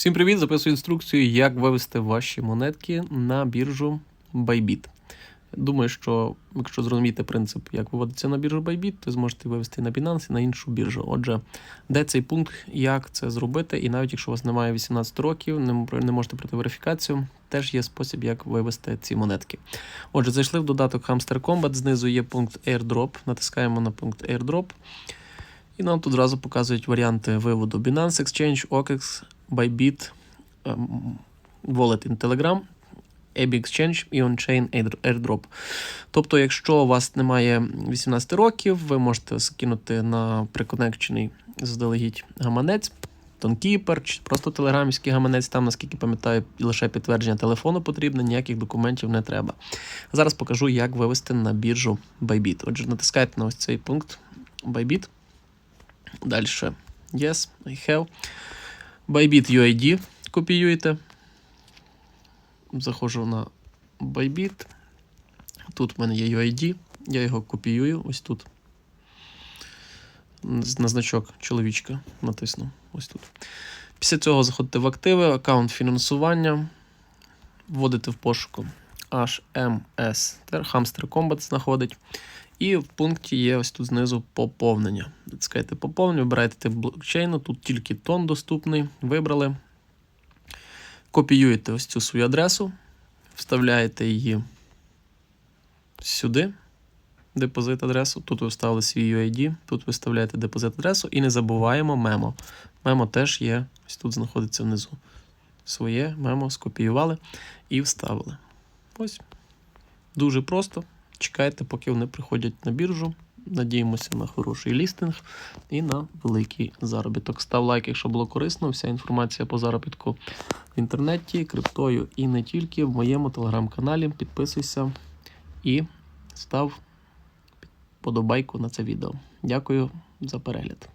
Всім привіт! Записую інструкцію, як вивести ваші монетки на біржу Bybit. Думаю, що якщо зрозумієте принцип, як виводиться на біржу Bybit, то зможете вивести на Binance і на іншу біржу. Отже, де цей пункт, як це зробити, і навіть якщо у вас немає 18 років, не можете пройти верифікацію, теж є спосіб, як вивести ці монетки. Отже, зайшли в додаток Hamster Combat, знизу є пункт Airdrop, натискаємо на пункт Airdrop. І нам тут зразу показують варіанти виводу Binance Exchange, OKEX, Bybit, ем, Wallet in Telegram, AB Exchange і On-Chain Airdrop. Тобто, якщо у вас немає 18 років, ви можете скинути на приконекчений заздалегідь гаманець, Тонкіпер, чи просто телеграмівський гаманець, там, наскільки пам'ятаю, лише підтвердження телефону потрібно, ніяких документів не треба. Зараз покажу, як вивести на біржу Bybit. Отже, натискайте на ось цей пункт Bybit. Далі Yes, I have. Bybit UID копіюєте. Заходжу на Bybit. Тут в мене є UID. Я його копіюю ось тут. На значок чоловічка натисну. Ось тут. Після цього заходите в активи, аккаунт фінансування. Вводите в пошуку HMS. Hamster Combat знаходить. І в пункті є ось тут знизу поповнення. Натискаєте поповнення, вибираєте тип блокчейну, тут тільки тон доступний. Вибрали. Копіюєте ось цю свою адресу, вставляєте її сюди, депозит адресу. Тут ви вставили свій UID, тут ви вставляєте депозит адресу і не забуваємо мемо. Мемо теж є, ось тут знаходиться внизу. Своє мемо скопіювали і вставили. Ось. Дуже просто. Чекайте, поки вони приходять на біржу. Надіємося на хороший лістинг і на великий заробіток. Став лайк, якщо було корисно. Вся інформація по заробітку в інтернеті, криптою і не тільки в моєму телеграм-каналі. Підписуйся і став подобайку на це відео. Дякую за перегляд.